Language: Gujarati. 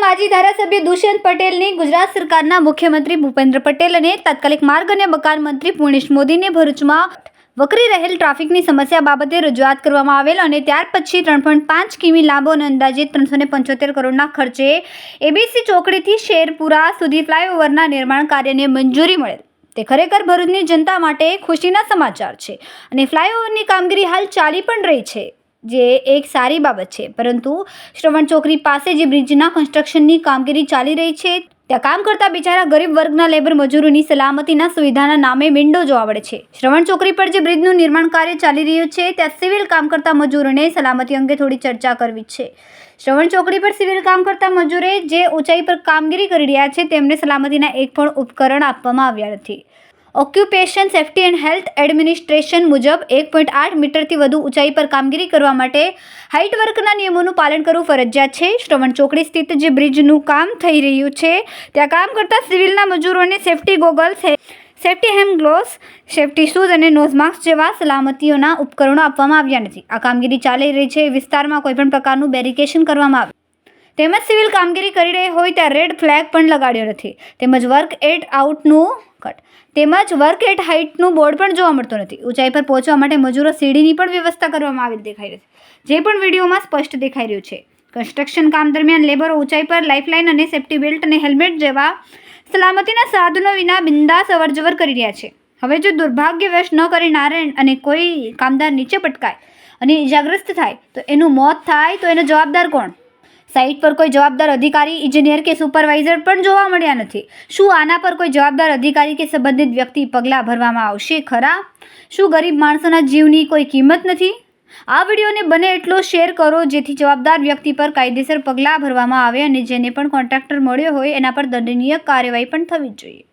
માજી ધારાસભ્ય દુષ્યંત પટેલની ગુજરાત સરકારના મુખ્યમંત્રી ભૂપેન્દ્ર પટેલ અને તાત્કાલિક માર્ગ અને મકાન મંત્રી પૂર્ણેશ મોદીને ભરૂચમાં વકરી રહેલ ટ્રાફિકની સમસ્યા બાબતે રજૂઆત કરવામાં આવેલ અને ત્યાર પછી ત્રણ પોઈન્ટ પાંચ કિમી લાંબો અને અંદાજે ત્રણસો ને પંચોતેર કરોડના ખર્ચે એબીસી ચોકડીથી શેરપુરા સુધી ફ્લાયઓવરના નિર્માણ કાર્યને મંજૂરી મળેલ. તે ખરેખર ભરૂચની જનતા માટે ખુશીના સમાચાર છે અને ફ્લાયઓવરની કામગીરી હાલ ચાલી પણ રહી છે. જે એક સારી બાબત છે. પરંતુ શ્રવણ ચોકરી પાસે જે બ્રિજના કન્સ્ટ્રક્શનની કામગીરી ચાલી રહી છે, ત્યાં કામ કરતા બિચારા ગરીબ વર્ગના લેબર મજૂરોની સલામતીના સુવિધાના નામે વિન્ડો જોવા મળે છે. શ્રવણ ચોકરી પર જે બ્રિજનું નિર્માણ કાર્ય ચાલી રહ્યું છે, ત્યાં સિવિલ કામ કરતા મજૂરોને સલામતી અંગે થોડી ચર્ચા કરવી છે. શ્રવણ ચોકડી પર સિવિલ કામ કરતા મજૂરે જે ઊંચાઈ પર કામગીરી કરી રહ્યા છે, તેમને સલામતીના એક પણ ઉપકરણ આપવામાં આવ્યા નથી. Occupation, safety and health administration મુજબ એક પોઈન્ટ આઠ મીટરથી વધુ ઊંચાઈ પર કામગીરી કરવા માટે હાઇટ વર્કના નિયમોનું પાલન કરવું ફરજિયાત છે. શ્રવણ ચોકડી સ્થિત જે બ્રિજનું કામ થઈ રહ્યું છે, ત્યાં કામ કરતા સિવિલના મજૂરોને સેફ્ટી ગોગલ્સ સેફ્ટી હેમ ગ્લોવ્સ, સેફ્ટી શૂઝ અને નોઝ માસ્ક જેવા સલામતીઓના ઉપકરણો આપવામાં આવ્યા નથી. આ કામગીરી ચાલી રહી છે. વિસ્તારમાં કોઈપણ પ્રકારનું બેરિકેશન કરવામાં આવ્યું તેમજ સિવિલ કામગીરી કરી રહી હોય ત્યાં રેડ ફ્લેગ પણ લગાડ્યો નથી. તેમજ વર્ક એટ આઉટનું કટ. તેમજ વર્ક એટ હાઇટનું બોર્ડ પણ જોવા મળતું નથી. ઊંચાઈ પર પહોંચવા માટે મજૂરો સીડીની પણ વ્યવસ્થા કરવામાં આવેલ દેખાઈ રહી છે. જે પણ વિડીયોમાં સ્પષ્ટ દેખાઈ રહ્યું છે. કન્સ્ટ્રક્શન કામ દરમિયાન લેબરો ઊંચાઈ પર લાઇફલાઇન અને સેફ્ટી બેલ્ટ અને હેલ્મેટ જેવા સલામતીના સાધનો વિના બિંદાસ અવરજવર કરી રહ્યા છે. હવે જો દુર્ભાગ્યવશ ન કરી નારાયણ અને કોઈ કામદાર નીચે પટકાય અને ઇજાગ્રસ્ત થાય, તો એનું મોત થાય, તો એનો જવાબદાર કોણ? સાઇટ પર કોઈ જવાબદાર અધિકારી, ઇજનેર કે સુપરવાઇઝર પણ જોવા મળ્યા નથી. શું આના પર કોઈ જવાબદાર અધિકારી કે સંબંધિત વ્યક્તિ પગલાં ભરવામાં આવશે ખરા? શું ગરીબ માણસોના જીવની કોઈ કિંમત નથી? આ વિડીયોને બને એટલો શેર કરો જેથી જવાબદાર વ્યક્તિ પર કાયદેસર પગલાં ભરવામાં આવે અને જેને પણ કોન્ટ્રાક્ટર મળ્યો હોય એના પર દંડનીય કાર્યવાહી પણ થવી જોઈએ.